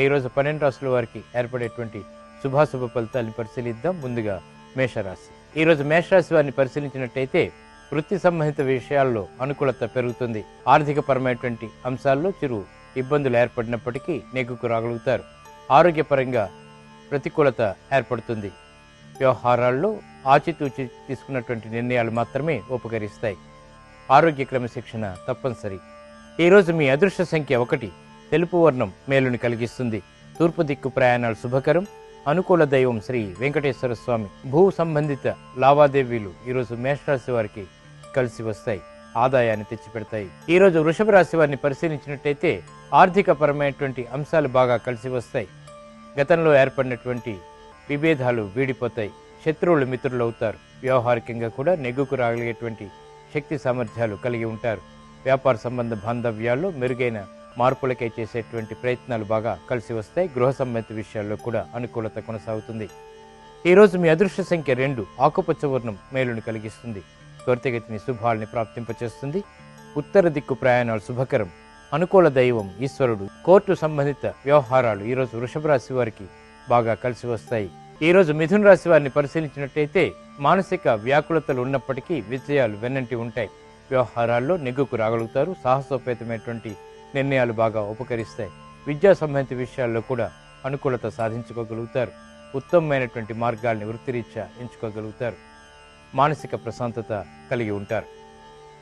ఈరోజు పన్నెండు రాసుల వారికి ఏర్పడేటువంటి శుభాశుభ ఫలితాలను పరిశీలిద్దాం. ముందుగా మేషరాశి. ఈరోజు మేషరాశి వారిని పరిశీలించినట్టయితే వృత్తి సంబంధిత విషయాల్లో అనుకూలత పెరుగుతుంది. ఆర్థిక పరమైనటువంటి అంశాల్లో చిరు ఇబ్బందులు ఏర్పడినప్పటికీ నెగ్గుకు రాగలుగుతారు. ఆరోగ్యపరంగా ప్రతికూలత ఏర్పడుతుంది. వ్యవహారాల్లో ఆచితూచి తీసుకున్నటువంటి నిర్ణయాలు మాత్రమే ఉపకరిస్తాయి. ఆరోగ్య క్రమశిక్షణ తప్పనిసరి. ఈరోజు మీ అదృష్ట సంఖ్య ఒకటి. తెలుపు వర్ణం మేలుని కలిగిస్తుంది. తూర్పు దిక్కు ప్రయాణాలు శుభకరం. అనుకూల దైవం శ్రీ వెంకటేశ్వర స్వామి భూ సంబంధిత లావాదేవీలు ఈరోజు మేషరాశి వారికి కలిసి వస్తాయి. ఆదాయాన్ని తెచ్చిపెడతాయి. ఈరోజు వృషభ రాశి వారిని పరిశీలించినట్టయితే ఆర్థిక పరమైనటువంటి అంశాలు బాగా కలిసి వస్తాయి. గతంలో ఏర్పడినటువంటి విభేదాలు వీడిపోతాయి. శత్రువులు మిత్రులు అవుతారు వ్యవహారికంగా కూడా నెగ్గుకు రాగలిగేటువంటి శక్తి సామర్థ్యాలు కలిగి ఉంటారు. వ్యాపార సంబంధ బాంధవ్యాల్లో మెరుగైన మార్పులకై చేసేటువంటి ప్రయత్నాలు బాగా కలిసి వస్తాయి. గృహ సంబంధిత విషయాల్లో కూడా అనుకూలత కొనసాగుతుంది. ఈరోజు మీ అదృష్ట సంఖ్య రెండు ఆకుపచ్చ వర్ణం మేలుని కలిగిస్తుంది. త్వరితగతిని శుభాల్ని ప్రాప్తింపచేస్తుంది. ఉత్తర దిక్కు ప్రయాణాలు శుభకరం. అనుకూల దైవం ఈశ్వరుడు. కోర్టు సంబంధిత వ్యవహారాలు ఈరోజు వృషభ రాశి వారికి బాగా కలిసి వస్తాయి. ఈరోజు మిథున రాశి వారిని పరిశీలించినట్టయితే మానసిక వ్యాకులతలు ఉన్నప్పటికీ విజయాలు వెన్నంటి ఉంటాయి. వ్యవహారాల్లో నెగ్గుకు రాగలుగుతారు. సాహసోపేతమైనటువంటి నిర్ణయాలు బాగా ఉపకరిస్తాయి విద్యా సంబంధిత విషయాల్లో కూడా అనుకూలత సాధించుకోగలుగుతారు. ఉత్తమమైనటువంటి మార్గాల్ని వృత్తిరీత్యా ఎంచుకోగలుగుతారు. మానసిక ప్రశాంతత కలిగి ఉంటారు.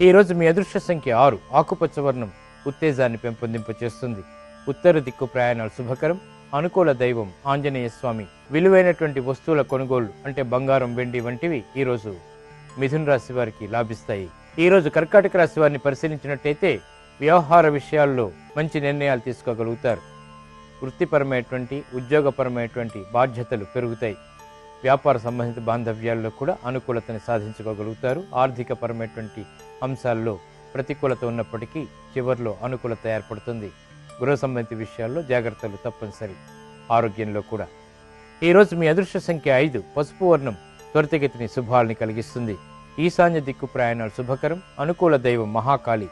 ఈరోజు మీ అదృష్ట సంఖ్య ఆరు. ఆకుపచ్చ వర్ణం ఉత్తేజాన్ని పెంపొందింపచేస్తుంది. ఉత్తర దిక్కు ప్రయాణాలు శుభకరం. అనుకూల దైవం ఆంజనేయ స్వామి విలువైనటువంటి వస్తువుల కొనుగోలు అంటే బంగారం వెండి వంటివి ఈరోజు మిథున రాశి వారికి లాభిస్తాయి. ఈరోజు కర్కాటక రాశి వారిని పరిశీలించినట్టయితే వ్యవహార విషయాల్లో మంచి నిర్ణయాలు తీసుకోగలుగుతారు. వృత్తిపరమైనటువంటి ఉద్యోగపరమైనటువంటి బాధ్యతలు పెరుగుతాయి. వ్యాపార సంబంధిత బాంధవ్యాల్లో కూడా అనుకూలతని సాధించుకోగలుగుతారు. ఆర్థిక పరమైనటువంటి అంశాల్లో ప్రతికూలత ఉన్నప్పటికీ చివరిలో అనుకూలత ఏర్పడుతుంది. గృహ సంబంధిత విషయాల్లో జాగ్రత్తలు తప్పనిసరి. ఆరోగ్యంలో కూడా. ఈరోజు మీ అదృష్ట సంఖ్య ఐదు పసుపు వర్ణం త్వరితగతిని శుభాలని కలిగిస్తుంది. ఈశాన్య దిక్కు ప్రయాణాలు శుభకరం. అనుకూల దైవం మహాకాళి.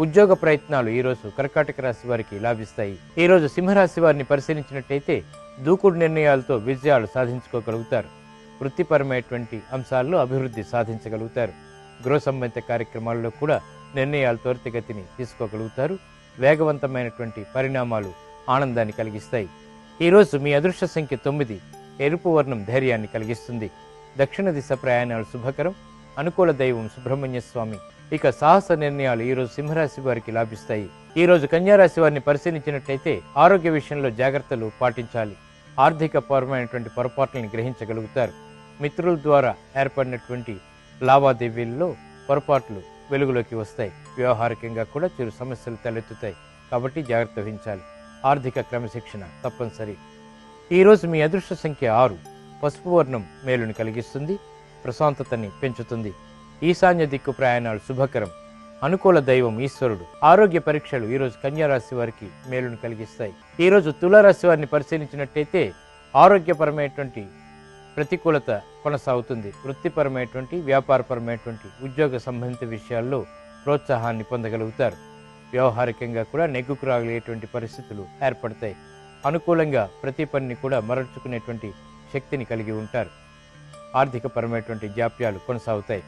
ఉద్యోగ ప్రయత్నాలు ఈరోజు కర్కాటక రాశి వారికి లాభిస్తాయి. ఈరోజు సింహరాశి వారిని పరిశీలించినట్టయితే దూకుడు నిర్ణయాలతో విజయాలు సాధించుకోగలుగుతారు. వృత్తిపరమైనటువంటి అంశాల్లో అభివృద్ధి సాధించగలుగుతారు. గృహ సంబంధిత కార్యక్రమాల్లో కూడా నిర్ణయాలు త్వరితగతిని తీసుకోగలుగుతారు. వేగవంతమైనటువంటి పరిణామాలు ఆనందాన్ని కలిగిస్తాయి. ఈరోజు మీ అదృష్ట సంఖ్య తొమ్మిది. ఎరుపు వర్ణం ధైర్యాన్ని కలిగిస్తుంది. దక్షిణ దిశ ప్రయాణాలు శుభకరం. అనుకూల దైవం సుబ్రహ్మణ్య స్వామి. ఇక సాహస నిర్ణయాలు ఈరోజు సింహరాశి వారికి లాభిస్తాయి. ఈ రోజు కన్యారాశి వారిని పరిశీలించినట్లయితే ఆరోగ్య విషయంలో జాగ్రత్తలు పాటించాలి. ఆర్థిక పరమైనటువంటి పొరపాట్లను గ్రహించగలుగుతారు. మిత్రుల ద్వారా ఏర్పడినటువంటి లావాదేవీల్లో పొరపాట్లు వెలుగులోకి వస్తాయి. వ్యవహారికంగా కూడా చిరు సమస్యలు తలెత్తుతాయి. కాబట్టి జాగ్రత్త వహించాలి. ఆర్థిక క్రమశిక్షణ తప్పనిసరి. ఈరోజు మీ అదృష్ట సంఖ్య ఆరు. పసుపు వర్ణం మేలుని కలిగిస్తుంది. ప్రశాంతతని పెంచుతుంది. ఈశాన్య దిక్కు ప్రయాణాలు శుభకరం. అనుకూల దైవం ఈశ్వరుడు. ఆరోగ్య పరీక్షలు ఈరోజు కన్యారాశి వారికి మేలును కలిగిస్తాయి. ఈరోజు తులారాశి వారిని పరిశీలించినట్టయితే ఆరోగ్యపరమైనటువంటి ప్రతికూలత కొనసాగుతుంది. వృత్తిపరమైనటువంటి వ్యాపారపరమైనటువంటి ఉద్యోగ సంబంధిత విషయాల్లో ప్రోత్సాహాన్ని పొందగలుగుతారు. వ్యవహారికంగా కూడా నెగ్గుకు రాగలిగేటువంటి పరిస్థితులు ఏర్పడతాయి. అనుకూలంగా ప్రతి పనిని కూడా మరల్చుకునేటువంటి శక్తిని కలిగి ఉంటారు. ఆర్థికపరమైనటువంటి జాప్యాలు కొనసాగుతాయి.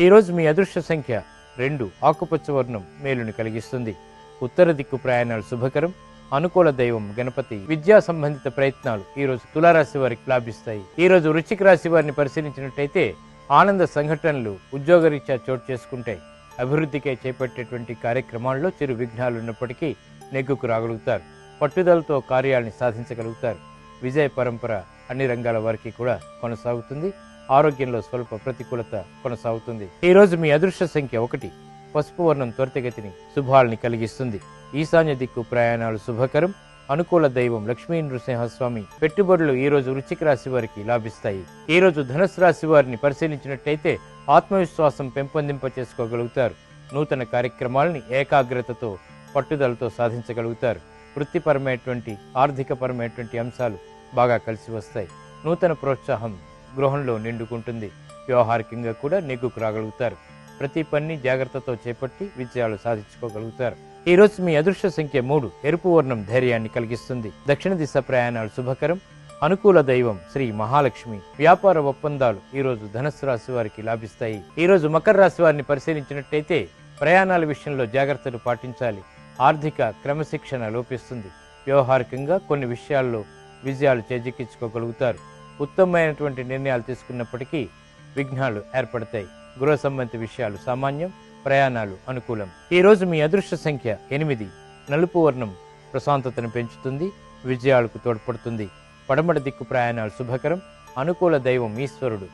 ఈరోజు మీ అదృష్ట సంఖ్య రెండు. ఆకుపచ్చ వర్ణం మేలుని కలిగిస్తుంది. ఉత్తర దిక్కు ప్రయాణాలు శుభకరం. అనుకూల దైవం గణపతి. విద్యా సంబంధిత ప్రయత్నాలు ఈరోజు తులారాశి వారికి లాభిస్తాయి. ఈ రోజు వృశ్చిక రాశి వారిని పరిశీలించినట్టయితే ఆనంద సంఘటనలు ఉద్యోగరీత్యా చోటు చేసుకుంటాయి. అభివృద్ధికే చేపట్టేటువంటి కార్యక్రమాల్లో చిరు విఘ్నాలు ఉన్నప్పటికీ నెగ్గుకు రాగలుగుతారు. పట్టుదలతో కార్యాలని సాధించగలుగుతారు. విజయ పరంపర అన్ని రంగాల వారికి కూడా కొనసాగుతుంది. ఆరోగ్యంలో స్వల్ప ప్రతికూలత కొనసాగుతుంది. ఈ రోజు మీ అదృష్ట సంఖ్య ఒకటి. పసుపు వర్ణం త్వరితగతిని శుభాల్ని కలిగిస్తుంది. ఈశాన్య దిక్కు ప్రయాణాలు శుభకరం. అనుకూల దైవం లక్ష్మీ నృసింహస్వామి పెట్టుబడులు ఈ రోజు వృశ్చిక రాశి వారికి లాభిస్తాయి. ఈ రోజు ధనుసు రాశి వారిని పరిశీలించినట్టయితే ఆత్మవిశ్వాసం పెంపొందింప చేసుకోగలుగుతారు నూతన కార్యక్రమాలని ఏకాగ్రతతో పట్టుదలతో సాధించగలుగుతారు. వృత్తిపరమైనటువంటి ఆర్థికపరమైనటువంటి అంశాలు బాగా కలిసి వస్తాయి. నూతన ప్రోత్సాహం గృహంలో నిండుకుంటుంది. వ్యవహారికంగా కూడా నెగ్గుకు రాగలుగుతారు. ప్రతి పని జాగ్రత్తతో చేపట్టి విజయాలు సాధించుకోగలుగుతారు. ఈ రోజు మీ అదృష్ట సంఖ్య మూడు. ఎరుపు వర్ణం ధైర్యాన్ని కలిగిస్తుంది. దక్షిణ దిశ ప్రయాణాలు శుభకరం. అనుకూల దైవం శ్రీ మహాలక్ష్మి. వ్యాపార ఒప్పందాలు ఈ రోజు ధనస్సు రాశి వారికి లాభిస్తాయి. ఈ రోజు మకర రాశి వారిని పరిశీలించినట్టయితే ప్రయాణాల విషయంలో జాగ్రత్తలు పాటించాలి. ఆర్థిక క్రమశిక్షణ లోపిస్తుంది. వ్యవహారికంగా కొన్ని విషయాల్లో విజయాలు చేజిక్కించుకోగలుగుతారు. ఉత్తమమైనటువంటి నిర్ణయాలు తీసుకున్నప్పటికీ విఘ్నాలు ఏర్పడతాయి. గృహ సంబంధిత విషయాలు సామాన్యం ప్రయాణాలు అనుకూలం. ఈరోజు మీ అదృష్ట సంఖ్య ఎనిమిది. నలుపు వర్ణం ప్రశాంతతను పెంచుతుంది విజయాలకు తోడ్పడుతుంది. పడమట దిక్కు ప్రయాణాలు శుభకరం అనుకూల దైవం ఈశ్వరుడు.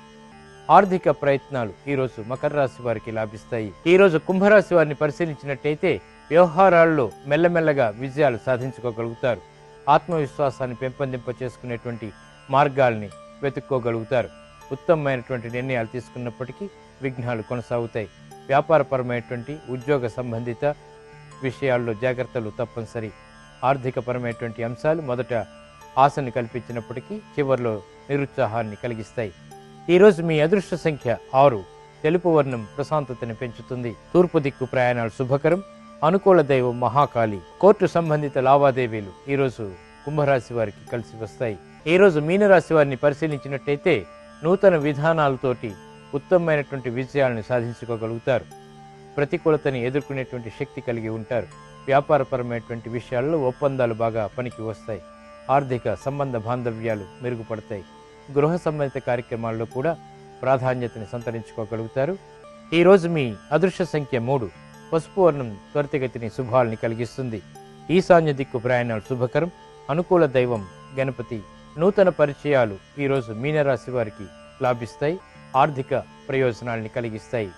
ఆర్థిక ప్రయత్నాలు ఈరోజు మకర రాశి వారికి లాభిస్తాయి. ఈ రోజు కుంభరాశి వారిని పరిశీలించినట్టయితే వ్యవహారాల్లో మెల్లమెల్లగా విజయాలు సాధించుకోగలుగుతారు. ఆత్మవిశ్వాసాన్ని పెంపొందింప చేసుకునేటువంటి మార్గాల్ని వెతుక్కోగలుగుతారు. ఉత్తమమైనటువంటి నిర్ణయాలు తీసుకున్నప్పటికీ విఘ్నాలు కొనసాగుతాయి. వ్యాపారపరమైనటువంటి ఉద్యోగ సంబంధిత విషయాల్లో జాగ్రత్తలు తప్పనిసరి. ఆర్థికపరమైనటువంటి అంశాలు మొదట ఆశని కల్పించినప్పటికీ చివరిలో నిరుత్సాహాన్ని కలిగిస్తాయి. ఈరోజు మీ అదృష్ట సంఖ్య ఆరు. తెలుపు వర్ణం ప్రశాంతతని పెంచుతుంది. తూర్పు దిక్కు ప్రయాణాలు శుభకరం. అనుకూల దైవం మహాకాళి కోర్టు సంబంధిత లావాదేవీలు ఈరోజు కుంభరాశి వారికి కలిసి వస్తాయి. ఈ రోజు మీనరాశి వారిని పరిశీలించినట్టయితే నూతన విధానాలతోటి ఉత్తమమైనటువంటి విజయాలను సాధించుకోగలుగుతారు. ప్రతికూలతని ఎదుర్కొనేటువంటి శక్తి కలిగి ఉంటారు. వ్యాపారపరమైనటువంటి విషయాల్లో ఒప్పందాలు బాగా పనికి వస్తాయి. ఆర్థిక సంబంధ బాంధవ్యాలు మెరుగుపడతాయి. గృహ సంబంధిత కార్యక్రమాల్లో కూడా ప్రాధాన్యతని సంతరించుకోగలుగుతారు. ఈరోజు మీ అదృశ్య సంఖ్య మూడు. పసుపు వర్ణం త్వరితగతిని శుభాల్ని కలిగిస్తుంది. ఈశాన్య దిక్కు ప్రయాణాలు శుభకరం. అనుకూల దైవం గణపతి నూతన పరిచయాలు ఈరోజు మీనరాశి వారికి లాభిస్తాయి. ఆర్థిక ప్రయోజనాల్ని కలిగిస్తాయి.